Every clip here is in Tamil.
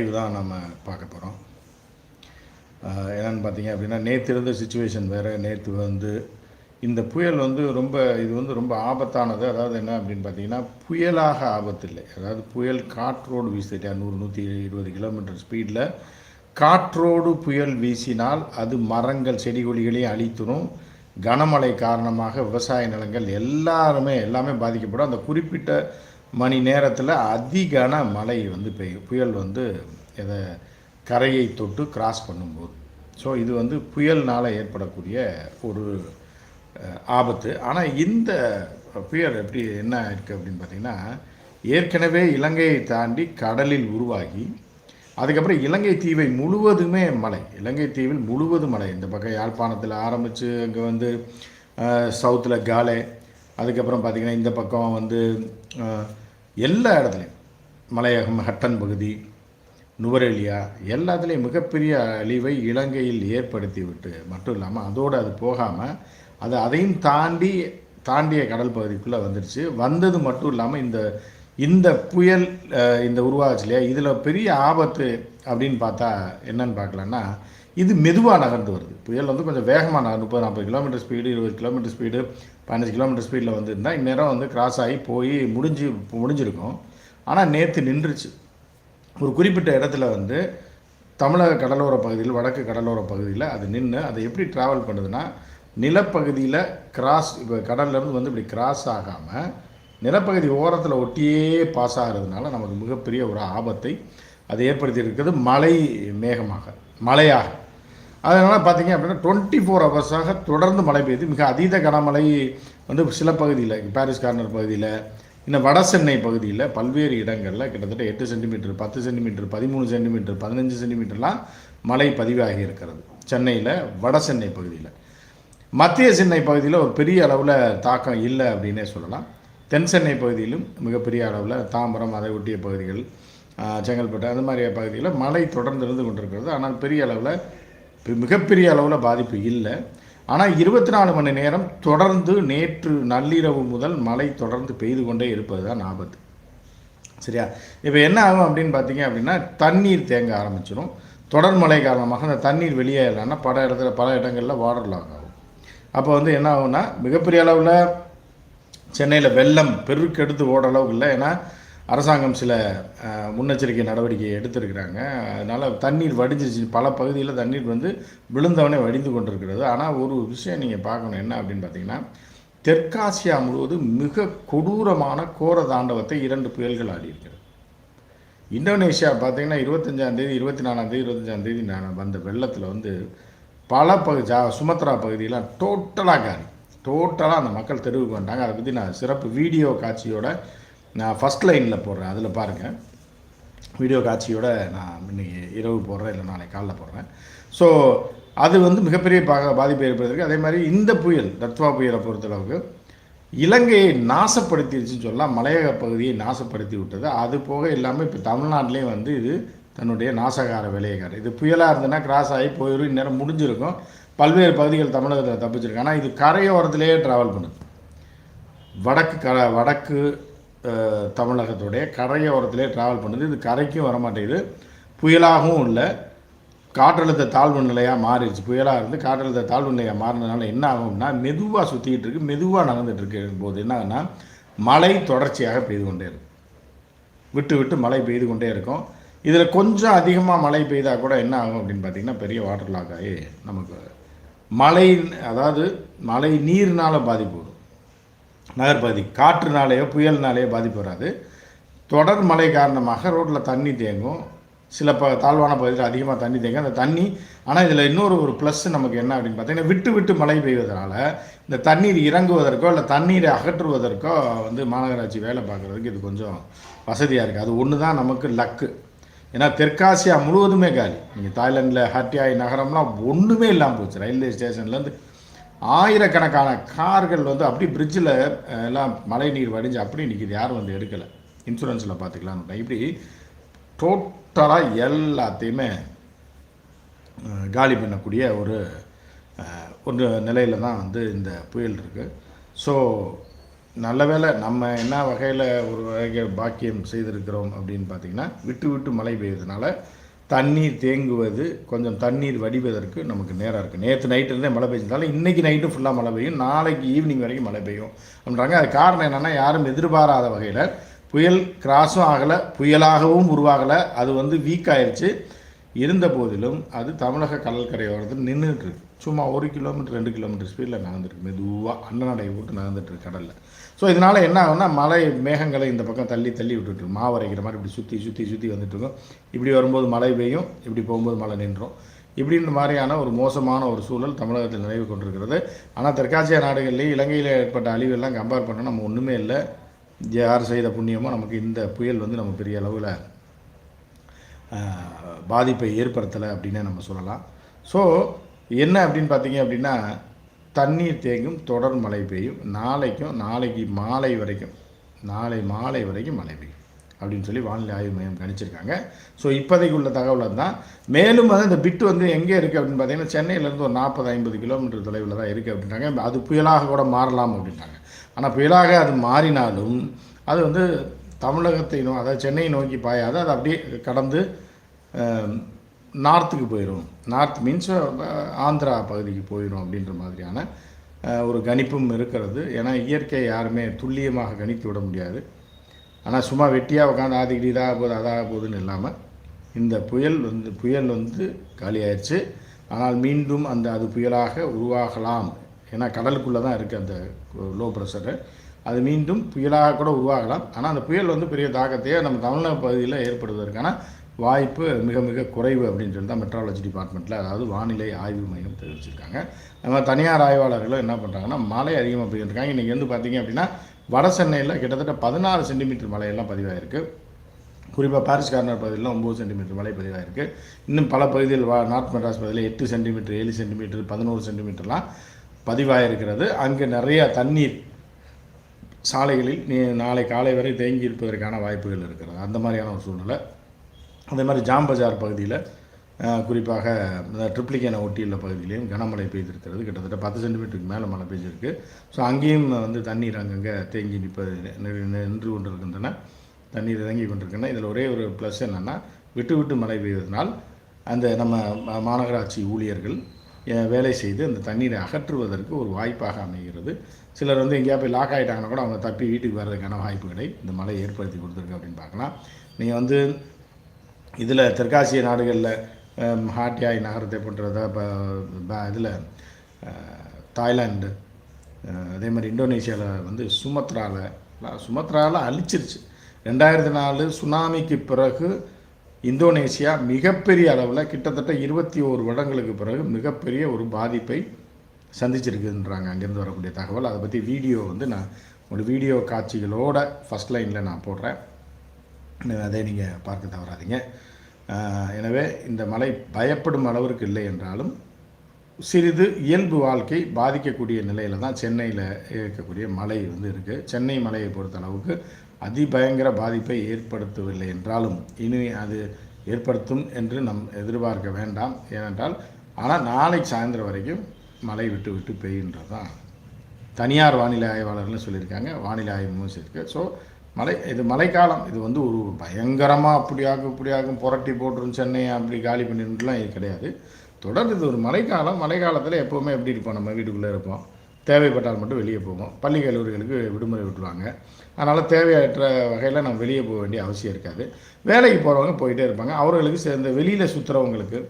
இதுதான் நம்ம பார்க்க போகிறோம் என்னென்னு பார்த்தீங்க அப்படின்னா நேற்று இருந்த சுச்சுவேஷன் வேறு. நேற்று வந்து இந்த புயல் வந்து ரொம்ப இது வந்து ரொம்ப ஆபத்தானது. அதாவது என்ன அப்படின்னு பார்த்தீங்கன்னா புயலாக ஆபத்து இல்லை அதாவது புயல் காற்றோடு வீசிட்டா நூறு நூற்றி இருபது கிலோமீட்டர் ஸ்பீடில் காற்றோடு புயல் வீசினால் அது மரங்கள் செடி கொடிகளையும் அழித்துரும். கனமழை காரணமாக விவசாய நிலங்கள் எல்லாருமே எல்லாமே பாதிக்கப்படும். அந்த குறிப்பிட்ட மணி நேரத்தில் அதிகான மழை வந்து பெய்யும் புயல் வந்து இதை கரையை தொட்டு கிராஸ் பண்ணும்போது. ஸோ இது வந்து புயல்னால் ஏற்படக்கூடிய ஒரு ஆபத்து. ஆனால் இந்த புயல் எப்படி என்ன இருக்குது அப்படின்னு பார்த்தீங்கன்னா ஏற்கனவே இலங்கையை தாண்டி கடலில் உருவாகி அதுக்கப்புறம் இலங்கை தீவை முழுவதுமே மலை இலங்கை தீவில் முழுவதும் மலை இந்த பக்கம் யாழ்ப்பாணத்தில் ஆரம்பித்து அங்கே வந்து சவுத்தில் காலே அதுக்கப்புறம் பார்த்திங்கன்னா இந்த பக்கம் வந்து எல்லா இடத்துலையும். மலையகம் ஹட்டன் பகுதி நுவரெலியா எல்லாத்துலேயும் மிகப்பெரிய அழிவை இலங்கையில் ஏற்படுத்தி விட்டு மட்டும் இல்லாமல் அதோடு அது போகாமல் அது அதையும் தாண்டி தாண்டிய கடல் பகுதிக்குள்ளே வந்துடுச்சு வந்தது மட்டும் இல்லாமல் இந்த இந்த புயல் இந்த உருவாச்சு இல்லையா இதில் பெரிய ஆபத்து அப்படின்னு பார்த்தா என்னன்னு பார்க்கலான்னா இது மெதுவாக நகர்ந்து வருது. புயல் வந்து கொஞ்சம் வேகமாக நகர் முப்பது நாற்பது கிலோமீட்டர் ஸ்பீடு இருபது கிலோமீட்டர் ஸ்பீடு பதினஞ்சு கிலோமீட்டர் ஸ்பீடில் வந்திருந்தால் இந்நேரம் வந்து கிராஸ் ஆகி போய் முடிஞ்சு முடிஞ்சிருக்கும். ஆனால் நேற்று நின்றுச்சு. ஒரு குறிப்பிட்ட இடத்துல வந்து தமிழக கடலோர பகுதியில் வடக்கு கடலோர பகுதியில் அது நின்று அதை எப்படி ட்ராவல் பண்ணுதுன்னா நிலப்பகுதியில் கிராஸ் இப்போ கடல்லேருந்து வந்து இப்படி கிராஸ் ஆகாமல் நிலப்பகுதி ஓரத்தில் ஒட்டியே பாஸ் ஆகிறதுனால நமக்கு மிகப்பெரிய ஒரு ஆபத்தை அது ஏற்படுத்தி இருக்கிறது மழை மேகமாக மழையாக அதனால் பார்த்தீங்க அப்படின்னா டுவெண்ட்டி ஃபோர் ஹவர்ஸாக தொடர்ந்து மழை பெய்யுது. மிக அதீத கனமழை வந்து சில பகுதியில் பாரிஸ் கார்னர் பகுதியில் இன்னும் வட சென்னை பகுதியில் பல்வேறு இடங்களில் கிட்டத்தட்ட எட்டு சென்டிமீட்டர் பத்து சென்டிமீட்டர் பதிமூணு சென்டிமீட்டர் பதினஞ்சு சென்டிமீட்டர்லாம் மழை பதிவாகி இருக்கிறது. சென்னையில் வட சென்னை பகுதியில். மத்திய சென்னை பகுதியில் ஒரு பெரிய அளவில் தாக்கம் இல்லை அப்படின்னே சொல்லலாம். தென் சென்னை பகுதியிலும் மிகப்பெரிய அளவில் தாம்பரம் அதை ஒட்டிய பகுதிகள் செங்கல்பட்டு அந்த மாதிரி பகுதியில் மழை தொடர்ந்து இருந்து கொண்டிருக்கிறது. ஆனால் பெரிய அளவில் மிகப்பெரிய அளவில் பாதிப்பு இல்லை. ஆனால் இருபத்தி நாலு மணி நேரம் தொடர்ந்து நேற்று நள்ளிரவு முதல் மழை தொடர்ந்து பெய்து கொண்டே இருப்பது தான் ஆபத்து. சரியா? இப்போ என்ன ஆகும் அப்படின்னு பார்த்தீங்க அப்படின்னா தண்ணீர் தேங்க ஆரம்பிச்சிடும் தொடர் மழை காரணமாக அந்த தண்ணீர் வெளியேறலான்னா பல இடத்துல பல இடங்களில் வாட்டர் லாக் ஆகும். அப்போ வந்து என்ன ஆகும்னா மிகப்பெரிய அளவில் சென்னையில் வெள்ளம் பெருக்கெடுத்து ஓட அளவுக்கு இல்லை. ஏன்னா அரசாங்கம் சில முன்னெச்சரிக்கை நடவடிக்கை எடுத்திருக்கிறாங்க. அதனால் தண்ணீர் வடிஞ்சிருச்சு. பல பகுதியில் தண்ணீர் வந்து விழுந்தவனே வடிந்து கொண்டிருக்கிறது. ஆனால் ஒரு விஷயம் நீங்கள் பார்க்கணும். என்ன அப்படின்னு பார்த்தீங்கன்னா தெற்காசியா முழுவதும் மிக கொடூரமான கோர தாண்டவத்தை இரண்டு புயல்கள் ஆடி இருக்கிறது இந்தோனேஷியா பார்த்தீங்கன்னா இருபத்தஞ்சாம் தேதி இருபத்தி நாலாம் தேதி இருபத்தஞ்சாம் தேதி நான் வந்த வெள்ளத்தில் வந்து பல பகு ஜா சுமத்ரா பகுதியெலாம் டோட்டலாக காலி. டோட்டலாக அந்த மக்கள் தெருவுக்கு வந்தாங்க அதை பற்றி நான் சிறப்பு வீடியோ காட்சியோட நான் ஃபஸ்ட் லைனில் போடுறேன் அதில் பாருங்கள் வீடியோ காட்சியோட நான் இன்றைக்கி இரவு போடுறேன் இல்லை நாளைக்கு காலைல போடுறேன். ஸோ அது வந்து மிகப்பெரிய பா பாதிப்பை ஏற்படுத்திருக்கு. அதே மாதிரி இந்த புயல் தத்வா புயலை பொறுத்தளவுக்கு இலங்கையை நாசப்படுத்திடுச்சுன்னு சொல்லலாம் மலையக பகுதியை நாசப்படுத்தி விட்டது. அது போக இல்லாமல் இப்போ தமிழ்நாட்டிலையும் வந்து இது தன்னுடைய நாசகார வேலையை இது புயலாக இருந்ததுன்னா கிராஸ் ஆகி போயிடும் இந்நேரம் முடிஞ்சிருக்கும். பல்வேறு பகுதிகள் தமிழகத்தில் தப்பிச்சிருக்கு. ஆனால் இது கரையோரத்திலேயே ட்ராவல் பண்ணுது. வடக்கு க வடக்கு தமிழகத்துடைய கரையோரத்திலே ட்ராவல் பண்ணுது. இது கரைக்கும் வர மாட்டேங்குது புயலாகவும் இல்லை. காற்றழுத்த தாழ்வு நிலையாக மாறிடுச்சு. புயலாக இருந்து காற்றழுத்த தாழ்வு நிலையாக மாறினதுனால என்ன ஆகும்னா மெதுவாக சுற்றிக்கிட்டு இருக்கு மெதுவாக நடந்துட்டு இருக்கு போது என்ன ஆகும்னா மழை தொடர்ச்சியாக பெய்து கொண்டே இருக்கும். விட்டு விட்டு மழை பெய்து கொண்டே இருக்கும். இதில் கொஞ்சம் அதிகமாக மழை பெய்தால் கூட என்ன ஆகும் அப்படின்னு பார்த்தீங்கன்னா பெரிய வாட்டர் லாக் ஆகி நமக்கு மழை அதாவது மழை நீர்னால பாதிப்பு வரும். நகர்பகுதி. காற்றுனாலேயோ புயல்னாலேயோ பாதிப்பு வராது. தொடர் மழை காரணமாக ரோட்டில் தண்ணி தேங்கும். சில ப தாழ்வான பகுதியில் அதிகமாக தண்ணி தேங்கும். அந்த தண்ணி ஆனால் இதில் இன்னொரு ஒரு ப்ளஸ் நமக்கு என்ன அப்படின்னு பார்த்தீங்கன்னா விட்டு விட்டு மழை பெய்வதனால இந்த தண்ணீர் இறங்குவதற்கோ இல்லை தண்ணீரை அகற்றுவதற்கோ வந்து மாநகராட்சி வேலை பார்க்குறதுக்கு இது கொஞ்சம் வசதியாக இருக்குது அது ஒன்று தான் நமக்கு லக்கு ஏன்னா தெற்காசியா முழுவதுமே காலி. நீங்கள் தாய்லாந்தில் ஹட்டியாய் நகரம்லாம் ஒன்றுமே இல்லாமல் போச்சு. ரயில்வே ஸ்டேஷன்லேருந்து ஆயிரக்கணக்கான கார்கள் வந்து அப்படி பிரிட்ஜில் எல்லாம் மழை நீர் வடிஞ்சு அப்படி நிற்கிது யாரும் வந்து எடுக்கலை. இன்சூரன்ஸில் பார்த்துக்கலாம் இப்படி டோட்டலாக எல்லாத்தையுமே காலி பண்ணக்கூடிய ஒரு ஒரு நிலையில் தான் வந்து இந்த புயல் இருக்குது ஸோ நல்ல வேளை நம்ம என்ன வகையில் ஒரு வகை பாக்கியம் செய்திருக்கிறோம் அப்படின்னு பார்த்தீங்கன்னா விட்டு விட்டு மழை பெய்யுறதுனால தண்ணீர் தேங்குவது கொஞ்சம் தண்ணீர் வடிவதற்கு நமக்கு நேரம் இருக்குது நேற்று நைட்டுலேருந்தே மழை பெய்ஞ்சதால இன்றைக்கி நைட்டு ஃபுல்லாக மழை பெய்யும். நாளைக்கு ஈவினிங் வரைக்கும் மழை பெய்யும். அப்படின்றாங்க. அது காரணம் என்னென்னா யாரும் எதிர்பாராத வகையில் புயல் கிராஸும் ஆகலை புயலாகவும் உருவாகலை. அது வந்து வீக் ஆயிடுச்சு இருந்த போதிலும் அது தமிழக கடற்கரையோரத்தில் நின்றுட்டு இருக்கு. சும்மா ஒரு கிலோமீட்டர் ரெண்டு கிலோமீட்டர் ஸ்பீடில் நகர்ந்துருக்கு மெதுவாக அண்ணனடை விட்டு நகர்ந்துட்டு கடலில். ஸோ இதனால் என்ன ஆகும்னா மழை மேகங்களை இந்த பக்கம் தள்ளி தள்ளி விட்டுட்டு மாவரைக்கிற மாதிரி இப்படி சுற்றி சுற்றி சுற்றி வந்துட்டு இருக்கும் இப்படி வரும்போது மழை பெய்யும் இப்படி போகும்போது மழை நின்றோம். இப்படின்ற மாதிரியான ஒரு மோசமான ஒரு சூழல் தமிழகத்தில் நிலவி கொண்டிருக்கிறது. ஆனால் தெற்காசிய நாடுகளிலேயே இலங்கையில் ஏற்பட்ட அழிவெல்லாம் கம்பேர் பண்ணால் நம்ம ஒன்றுமே இல்லை. யார் செய்த புண்ணியமோ நமக்கு இந்த புயல் வந்து நம்ம பெரிய அளவில் பாதிப்பை ஏற்படுத்தலை அப்படின்னே நம்ம சொல்லலாம். ஸோ என்ன அப்படின்னு பார்த்தீங்க அப்படின்னா தண்ணீர் தேங்கும் தொடர் மழை பெய்யும். நாளைக்கும் நாளைக்கு மாலை வரைக்கும் நாளை மாலை வரைக்கும் மழை பெய்யும் அப்படின்னு சொல்லி வானிலை ஆய்வு மையம் கணிச்சிருக்காங்க. ஸோ இப்போதைக்கு உள்ள தகவல் தான் மேலும் வந்து இந்த பிட்டு வந்து எங்கே இருக்குது அப்படின்னு பார்த்தீங்கன்னா சென்னையிலேருந்து ஒரு நாற்பது ஐம்பது கிலோமீட்டர் தொலைவில் தான் இருக்குது அப்படின்றாங்க. அது புயலாக கூட மாறலாம் அப்படின்றாங்க. ஆனால் புயலாக அது மாறினாலும் அது வந்து தமிழகத்தை நோ அதாவது சென்னையை நோக்கி பாயாது அது அப்படியே கடந்து நார்த்துக்கு போயிடும் நார்த் மீன்ஸ் ஆந்திரா பகுதிக்கு போயிடும் அப்படின்ற மாதிரியான ஒரு கணிப்பும் இருக்கிறது. ஏன்னா இயற்கை யாருமே துல்லியமாக கணித்து விட முடியாது. ஆனால் சும்மா வெட்டியாக உட்காந்து ஆதிக்கிட்டு இதாக போகுது அதாக போகுதுன்னு இல்லாமல் இந்த புயல் வந்து புயல் வந்து காலியாயிடுச்சு ஆனால் மீண்டும் அந்த அது புயலாக உருவாகலாம். ஏன்னா கடலுக்குள்ளே தான் இருக்குது அந்த லோ ப்ரெஷரு அது மீண்டும் புயலாக கூட உருவாகலாம். ஆனால் அந்த புயல் வந்து பெரிய தாக்கத்தையே நம்ம தமிழ்நாடு பகுதியில் ஏற்படுவதற்கான வாய்ப்பு மிக மிக குறைவு அப்படின்னு சொல்லி தான் மெட்ராலஜி டிபார்ட்மெண்ட்டில் அதாவது வானிலை ஆய்வு மையம் தெரிவிச்சிருக்காங்க. நம்ம தனியார் ஆய்வாளர்களும் என்ன பண்ணுறாங்கன்னா மழை அதிகமாக பெய்யிருக்காங்க இன்றைக்கி வந்து பார்த்தீங்க அப்படின்னா வட சென்னையில் கிட்டத்தட்ட பதினாறு சென்டிமீட்டர் மழையெல்லாம் பதிவாயிருக்கு. குறிப்பாக பாரிஸ் கார்னர் பகுதியில் ஒம்பது சென்டிமீட்டர் மழை பதிவாயிருக்கு. இன்னும் பல பகுதியில் வா நார்த் மெட்ராஸ் பகுதியில் எட்டு சென்டிமீட்டர் ஏழு சென்டிமீட்டர் பதினோரு சென்டிமீட்டர்லாம் பதிவாயிருக்கிறது. அங்கே நிறைய தண்ணீர் சாலைகளில் நீ நாளை காலை வரை தேங்கி இருப்பதற்கான வாய்ப்புகள் இருக்கிறது. அந்த மாதிரியான ஒரு சூழ்நிலை. அதே மாதிரி ஜாம் பஜார் பகுதியில் குறிப்பாக இந்த ட்ரிப்ளிகேனை ஒட்டியுள்ள பகுதியிலையும் கனமழை பெய்திருக்கிறது. கிட்டத்தட்ட பத்து சென்டிமீட்டருக்கு மேலே மழை பெய்திருக்கு. ஸோ அங்கேயும் வந்து தண்ணீர் அங்கங்கே தேங்கி நிற்பது நி- நின்று கொண்டிருக்கின்றன. தண்ணீர் இறங்கி கொண்டிருக்கின்றன. இதில் ஒரே ஒரு ப்ளஸ் என்னென்னா விட்டு விட்டு மழை பெய்வதனால் அந்த நம்ம மா- மாநகராட்சி ஊழியர்கள் வேலை செய்து அந்த தண்ணீரை அகற்றுவதற்கு ஒரு வாய்ப்பாக அமைகிறது. சிலர் வந்து எங்கேயா போய் லாக் ஆகிட்டாங்கன்னா கூட அவங்க தப்பி வீட்டுக்கு வர்றதுக்கான வாய்ப்புகளை இந்த மழை ஏற்படுத்தி கொடுத்துருக்கு அப்படின்னு பார்க்கலாம். நீங்கள் வந்து இதில் தெற்காசிய நாடுகளில் ஹாட்டியாய் நகரத்தை போன்றத இப்போ இதில் தாய்லாந்து அதே மாதிரி இந்தோனேஷியாவில் வந்து சுமத்ராவில் சுமத்ராவில் அழிச்சிருச்சு. ரெண்டாயிரத்தி நாலு சுனாமிக்கு பிறகு இந்தோனேஷியா மிகப்பெரிய அளவில் கிட்டத்தட்ட இருபத்தி ஓரு வருடங்களுக்கு பிறகு மிகப்பெரிய ஒரு பாதிப்பை சந்திச்சிருக்குன்றாங்க. அங்கேருந்து வரக்கூடிய தகவல். அதை பற்றி வீடியோ வந்து நான் ஒரு வீடியோ காட்சிகளோட ஃபஸ்ட் லைனில் நான் போடுறேன். அதை நீங்கள் பார்க்க தவறாதீங்க. எனவே இந்த மலை பயப்படும் அளவிற்கு இல்லை என்றாலும் சிறிது இயல்பு வாழ்க்கை பாதிக்கக்கூடிய நிலையில் தான் சென்னையில் இருக்கக்கூடிய மலை வந்து இருக்குது சென்னை மலையை பொறுத்த அளவுக்கு அதிபயங்கர பாதிப்பை ஏற்படுத்தவில்லை என்றாலும் இனி அது ஏற்படுத்தும் என்று நம் எதிர்பார்க்க வேண்டாம். ஏனென்றால் ஆனால் நாளைக்கு சாயந்தரம் வரைக்கும் மழை விட்டு விட்டு பெய்கின்றது தான் தனியார் வானிலை ஆய்வாளர்னு சொல்லியிருக்காங்க வானிலை ஆய்வும் சொல்லியிருக்கு. ஸோ மழை இது மழைக்காலம் இது வந்து ஒரு பயங்கரமாக அப்படியாகும் இப்படியாகும் புரட்டி போட்டுரும் சென்னை அப்படி காலி பண்ணிருந்துலாம் இது கிடையாது. தொடர்ந்து இது ஒரு மழைக்காலம் மழைக்காலத்தில் எப்போவுமே எப்படி இருப்போம் நம்ம வீட்டுக்குள்ளே இருப்போம். தேவைப்பட்டால் மட்டும் வெளியே போவோம். பள்ளி கல்லூரிகளுக்கு விடுமுறை விட்டுருவாங்க. அதனால் தேவையற்ற வகையில் நம்ம வெளியே போக வேண்டிய அவசியம் இருக்காது. வேலைக்கு போகிறவங்க போயிட்டே இருப்பாங்க. அவர்களுக்கு சேர்ந்த வெளியில் சுற்றுறவங்களுக்கு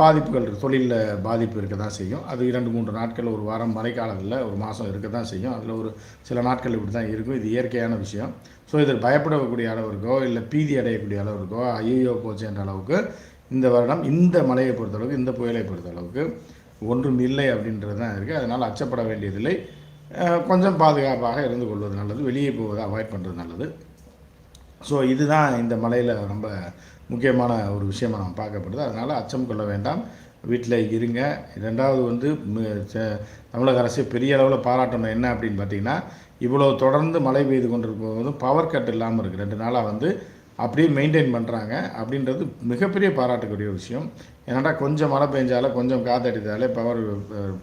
பாதிப்புகள் தொழிலில் பாதிப்பு இருக்க தான் செய்யும். அது இரண்டு மூன்று நாட்கள் ஒரு வாரம் மழைக்காலத்தில் ஒரு மாதம் இருக்க தான் செய்யும். அதில் ஒரு சில நாட்கள் இப்படி தான் இருக்கும். இது இயற்கையான விஷயம். ஸோ இதில் பயப்படக்கூடிய அளவிற்கோ இல்லை பீதி அடையக்கூடிய அளவிற்கோ ஐயோ போச்சு என்ற அளவுக்கு இந்த வருடம் இந்த மலையை பொறுத்தளவுக்கு இந்த புயலை பொறுத்தளவுக்கு ஒன்றும் இல்லை அப்படின்றது தான் இருக்குது அதனால் அச்சப்பட வேண்டியதில்லை. கொஞ்சம் பாதுகாப்பாக இருந்து கொள்வது நல்லது. வெளியே போவதை அவாய்ட் பண்ணுறது நல்லது. ஸோ இதுதான் இந்த மலையில் ரொம்ப முக்கியமான ஒரு விஷயமா நம்ம பார்க்கப்படுது. அதனால் அச்சம் கொள்ள வேண்டாம். வீட்டில் இருங்க. ரெண்டாவது வந்து ச- தமிழக அரசு பெரிய அளவில் பாராட்டணும். என்ன அப்படின்னு பார்த்தீங்கன்னா இவ்வளோ தொடர்ந்து மழை பெய்து கொண்டிருக்கும் போதும் பவர் கட் இல்லாமல் இருக்குது ரெண்டு நாளாக வந்து அப்படியே மெயின்டைன் பண்ணுறாங்க அப்படின்றது மிகப்பெரிய பாராட்டக்கூடிய விஷயம். ஏன்னாடா கொஞ்சம் மழை பெஞ்சாலே கொஞ்சம் காத்தடித்தாலே பவர்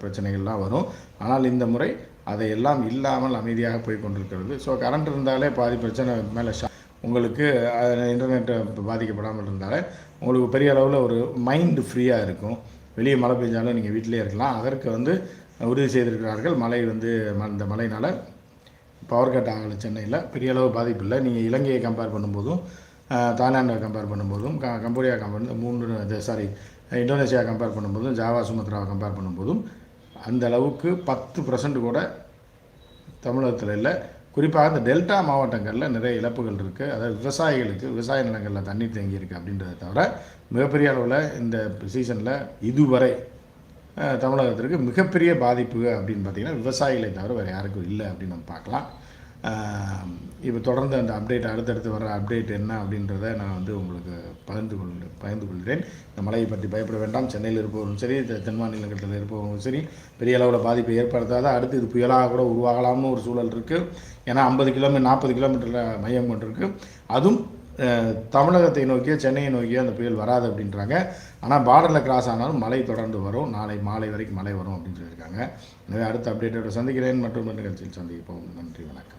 பிரச்சனைகள்லாம் வரும். ஆனால் இந்த முறை அதையெல்லாம் இல்லாமல் அமைதியாக போய் கொண்டிருக்கிறது. ஸோ கரண்ட் இருந்தாலே பாதி பிரச்சனை மேலே ஷா உங்களுக்கு இன்டர்நெட் பாதிக்கப்படாமல் இருந்தாலே உங்களுக்கு பெரிய அளவில் ஒரு மைண்டு ஃப்ரீயாக இருக்கும். வெளியே மழை பெஞ்சாலும் நீங்கள் வீட்டிலே இருக்கலாம். அதற்கு வந்து உறுதி செய்திருக்கிறார்கள். மழை வந்து ம- இந்த மழையினால் பவர் கட் ஆகலை சென்னையில். பெரிய அளவு பாதிப்பு இல்லை. நீங்கள் இலங்கையை கம்பேர் பண்ணும்போதும் தாய்லாண்டை கம்பேர் பண்ணும்போதும் க கம்போடியா கம்பேர் மூன்று சாரி இந்தோனேஷியா கம்பேர் பண்ணும்போதும் ஜாவா சுமத்ராவை கம்பேர் பண்ணும்போதும் அந்த அளவுக்கு பத்து பர்சன்ட் கூட தமிழகத்தில் இல்லை. குறிப்பாக இந்த டெல்டா மாவட்டங்களில் நிறைய இழப்புகள் இருக்குது அதாவது விவசாயிகளுக்கு விவசாய நிலங்களில் தண்ணீர் தேங்கி இருக்குது அப்படின்றத தவிர மிகப்பெரிய அளவில் இந்த சீசனில் இதுவரை தமிழகத்திற்கு மிகப்பெரிய பாதிப்பு அப்படின்னு பார்த்தீங்கன்னா விவசாயிகளை தவிர வேறு யாருக்கும் இல்லை அப்படின்னு நம்ம பார்க்கலாம். இப்போ தொடர்ந்து அந்த அப்டேட் அடுத்தடுத்து வர அப்டேட் என்ன அப்படின்றத நான் வந்து உங்களுக்கு பகிர்ந்து கொள் பகிர்ந்து கொள்கிறேன். இந்த மழையை பற்றி பயப்பட வேண்டாம். சென்னையில் இருப்பவரும் சரி தென் மாநிலங்களில் இருப்பவரும் சரி பெரிய அளவில் பாதிப்பை ஏற்படுத்தாத அடுத்து இது புயலாக கூட உருவாகலாம்னு ஒரு சூழல் இருக்குது ஏன்னா ஐம்பது கிலோமீட்டர் நாற்பது கிலோமீட்டரில் மையம் கொண்டிருக்கு அதுவும் தமிழகத்தை நோக்கியோ சென்னையை நோக்கியோ அந்த புயல் வராது அப்படின்றாங்க. ஆனால் பார்டரில் கிராஸ் ஆனாலும் மழை தொடர்ந்து வரும். நாளை மாலை வரைக்கும் மழை வரும் அப்படின்னு சொல்லியிருக்காங்க. எனவே அடுத்த அப்டேட்டோட சந்திக்கிறேன். மற்றும் நிகழ்ச்சியில் சந்திப்போம். நன்றி வணக்கம்.